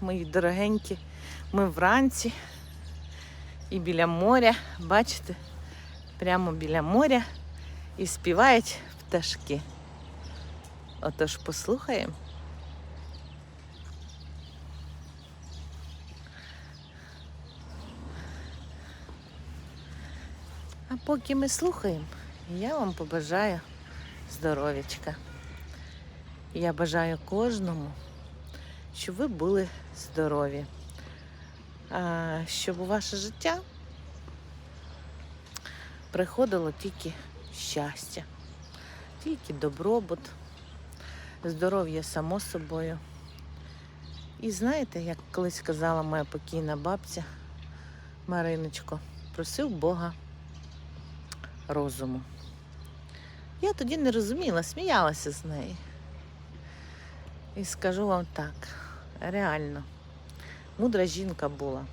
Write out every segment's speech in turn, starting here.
мої дорогенькі. Ми вранці і біля моря, бачите, прямо біля моря і співають пташки. Отож послухаємо. А поки ми слухаємо, я вам побажаю здоров'ячка. Я бажаю кожному, щоб ви були здорові, щоб у ваше життя приходило тільки щастя, тільки добробут, здоров'я само собою. І знаєте, як колись казала моя покійна бабця Мариночко, просив Бога розуму. Я тоді не розуміла, сміялася з неї. І скажу вам так, реально, мудра жінка була.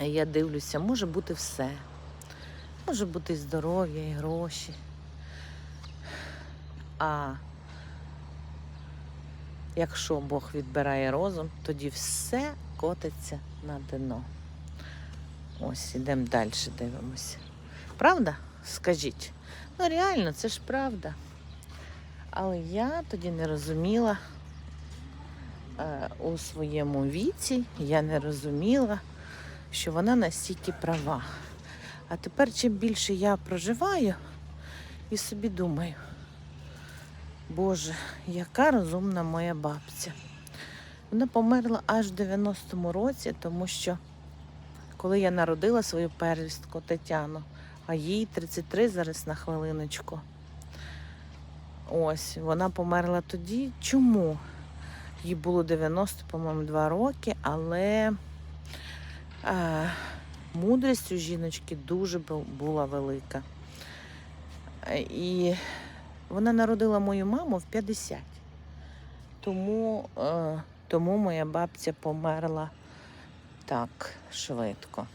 Я дивлюся, може бути все. Може бути і здоров'я, і гроші. А якщо Бог відбирає розум, тоді все котиться на дно. Ось, ідемо далі, дивимося. Правда? Скажіть. Ну реально, це ж правда. Але я тоді не розуміла у своєму віці, я не розуміла, що вона настільки права. А тепер, чим більше я проживаю і собі думаю, Боже, яка розумна моя бабця. Вона померла аж в 90-му році, тому що коли я народила свою первістку Тетяну, а їй 33 зараз на хвилиночку. Ось, вона померла тоді. Чому? Їй було 90, по-моєму, 2 роки, але е, мудрість у жіночки дуже була велика. Е, І вона народила мою маму в 50. Тому, е, тому моя бабця померла так швидко.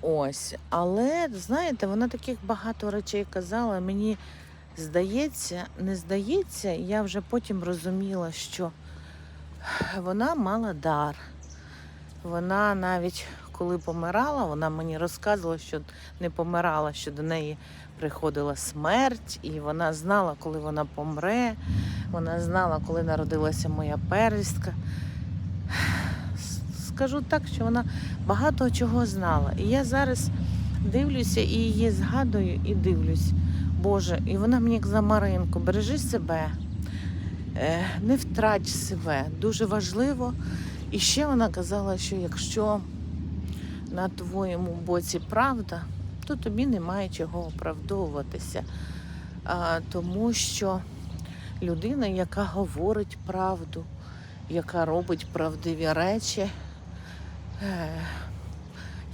Ось, але знаєте, вона таких багато речей казала. Мені здається, не здається, я вже потім розуміла, що вона мала дар. Вона навіть коли помирала, вона мені розказувала, що не помирала, що до неї приходила смерть, і вона знала, коли вона помре. Вона знала, коли народилася моя первістка. С- Скажу так, що вона багато чого знала. І я зараз дивлюся і її згадую і дивлюсь. Боже, і вона мені як за Маринку, бережи себе, е, не втрач себе. Дуже важливо. І ще вона казала, що якщо на твоєму боці правда, то тобі немає чого оправдовуватися. Тому що людина, яка говорить правду, яка робить правдиві речі, е,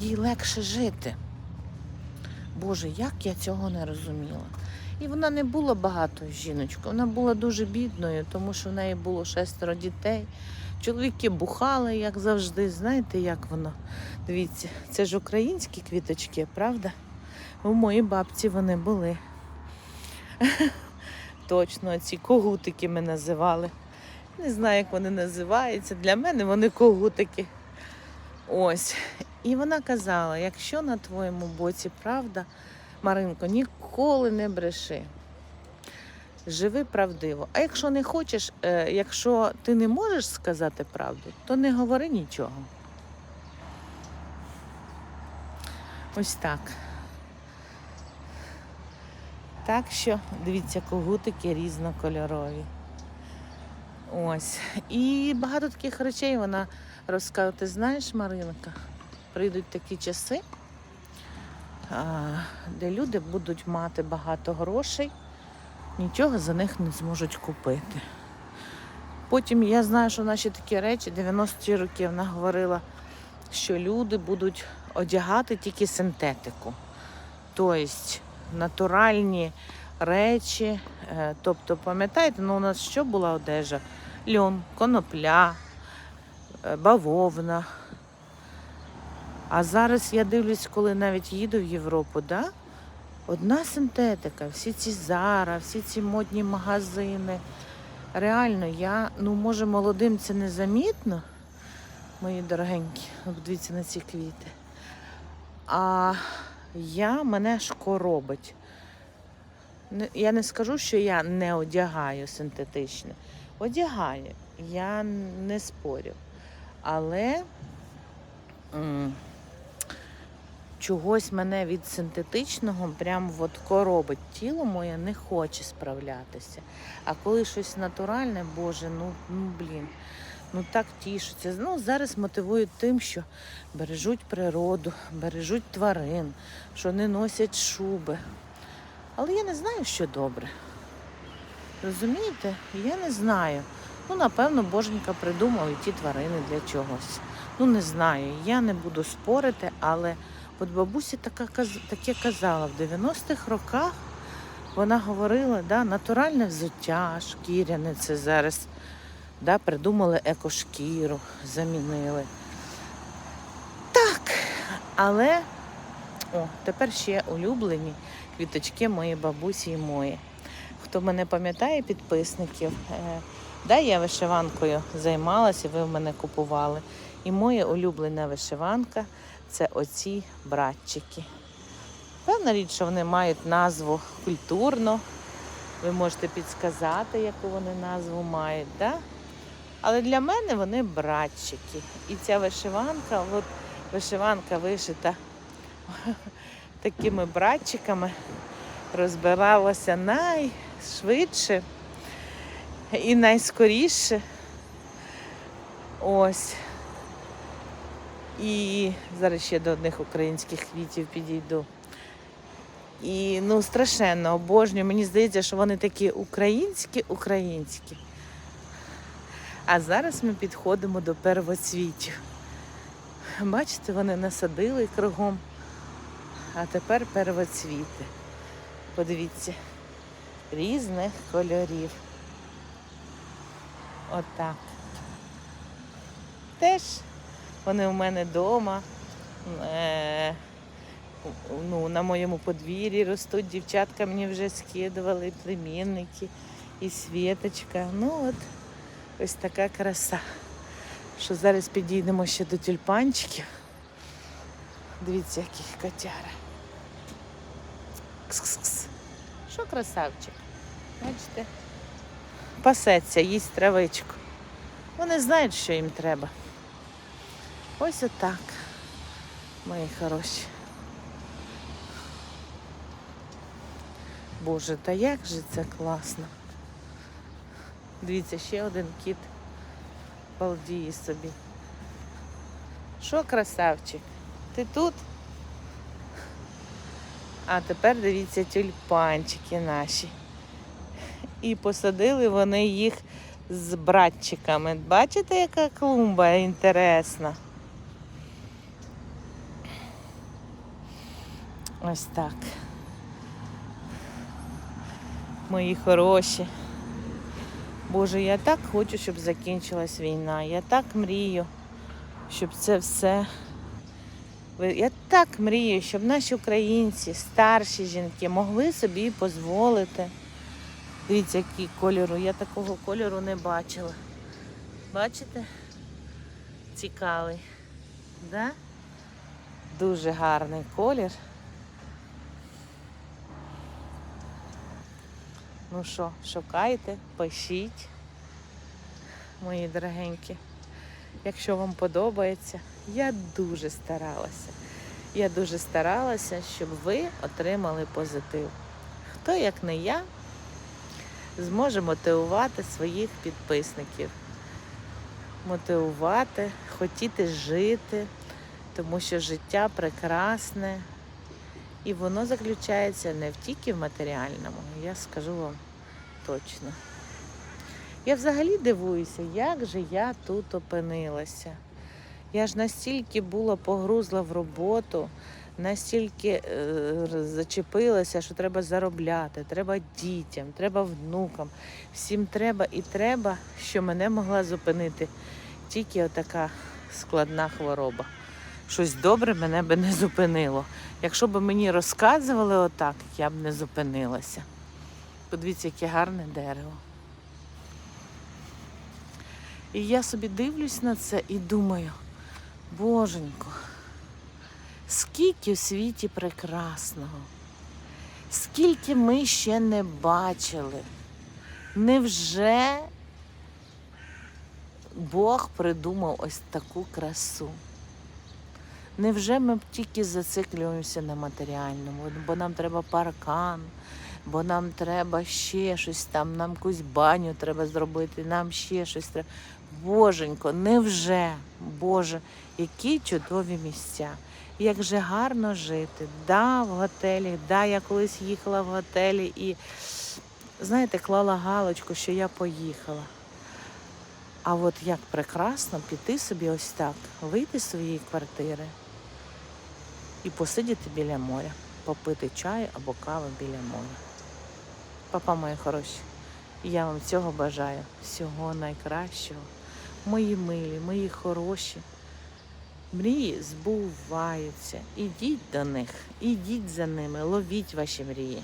їй легше жити. Боже, як я цього не розуміла. І вона не була багатою жіночкою, вона була дуже бідною, тому що в неї було шестеро дітей. Чоловіки бухали, як завжди. Знаєте, як воно? Дивіться, це ж українські квіточки, правда? У моїй бабці вони були. Точно, ці когутики ми називали. Не знаю, як вони називаються. Для мене вони когутики. Ось. І вона казала: якщо на твоєму боці правда, Маринко, ніколи не бреши. Живи правдиво. А якщо не хочеш, е, якщо ти не можеш сказати правду, то не говори нічого. Ось так. Так що, дивіться, когутики різнокольорові. Ось. І багато таких речей вона розказує. Ти знаєш, Маринка, прийдуть такі часи, де люди будуть мати багато грошей, нічого за них не зможуть купити. Потім я знаю, що наші такі речі, 90-ті роки вона говорила, що люди будуть одягати тільки синтетику. Тобто натуральні речі. Е, Тобто, пам'ятаєте, ну у нас що була одежа? Льон, конопля, е, бавовна. А зараз я дивлюсь, коли навіть їду в Європу, да? одна синтетика, всі ці Зара, всі ці модні магазини. Реально, я, ну, може, молодим це незамітно, мої дорогенькі, дивіться на ці квіти. А я мене ж коробить. Я не скажу, що я не одягаю синтетичне. Одягаю, я не спорю. Але чогось мене від синтетичного прям от коробить. Тіло моє не хоче справлятися. А коли щось натуральне, Боже, ну, ну блін, ну так тішиться. Ну, зараз мотивують тим, що бережуть природу, бережуть тварин, що не носять шуби. Але я не знаю, що добре. Розумієте? Я не знаю. Ну, напевно, боженька придумав і ті тварини для чогось. Ну, не знаю. Я не буду спорити, але от бабуся така, таке казала в 90-х роках. Вона говорила, да, натуральне взуття, шкіряне це зараз. Да, придумали екошкіру, замінили. Так, але о, тепер ще улюблені квіточки моєї бабусі і мої. Хто мене пам'ятає, підписників, е, да, я вишиванкою займалася, ви в мене купували. І моя улюблена вишиванка це оці братчики. Певна річ, що вони мають назву культурно. Ви можете підсказати, яку вони назву мають, да? Але для мене вони братчики. І ця вишиванка, от вишиванка вишита такими братчиками, розбиралася найшвидше і найскоріше. Ось. І зараз ще до одних українських квітів підійду. І ну страшенно обожнюю. Мені здається, що вони такі українські, українські. А зараз ми підходимо до первоцвітів. Бачите, вони насадили кругом. А тепер первоцвіти. Подивіться, різних кольорів. Отак. Теж вони у мене вдома. Е- ну, на моєму подвір'ї ростуть. Дівчатка мені вже скидували, племінники і Світочка. Ну от ось така краса. Що зараз підійдемо ще до тюльпанчиків. Дивіться, яких котяра. Кс-кс-кс. Що красавчик? Бачите? Пасеться, їсть травичку. Вони знають, що їм треба. Ось отак, мої хороші. Боже, та як же це класно. Дивіться, ще один кіт балдіє собі. Що, красавчик? Ти тут? А тепер дивіться тюльпанчики наші. І посадили вони їх з братчиками. Бачите, яка клумба інтересна? Ось так. Мої хороші. Боже, я так хочу, щоб закінчилась війна. Я так мрію, щоб це все. Я так мрію, щоб наші українці, старші жінки, могли собі дозволити. Дивіться, який кольору. Я такого кольору не бачила. Бачите? Цікавий. Да? Дуже гарний колір. Ну що, шукайте, пишіть, мої дорогенькі. Якщо вам подобається, я дуже старалася. Я дуже старалася, щоб ви отримали позитив. Хто, як не я, зможе мотивувати своїх підписників. Мотивувати, хотіти жити, тому що життя прекрасне. І воно заключається не в тільки в матеріальному, я скажу вам точно. Я взагалі дивуюся, як же я тут опинилася. Я ж настільки була погрузла в роботу, настільки е, зачепилася, що треба заробляти, треба дітям, треба внукам. Всім треба і треба, що мене могла зупинити тільки отака складна хвороба. Щось добре мене би не зупинило. Якщо б мені розказували отак, я б не зупинилася. Подивіться, яке гарне дерево. І я собі дивлюсь на це і думаю, боженько, скільки в світі прекрасного, скільки ми ще не бачили. Невже Бог придумав ось таку красу? Невже ми тільки зациклюємося на матеріальному? Бо нам треба паркан, бо нам треба ще щось там, нам якусь баню треба зробити, нам ще щось треба. Боженько, невже, Боже, які чудові місця. Як же гарно жити. Да, в готелі, да, я колись їхала в готелі і, знаєте, клала галочку, що я поїхала. А от як прекрасно піти собі ось так, вийти з своєї квартири і посидіти біля моря, попити чаю або каву біля моря. Папа мої хороші, я вам цього бажаю, всього найкращого. Мої милі, мої хороші. Мрії збуваються. Ідіть до них, ідіть за ними, ловіть ваші мрії.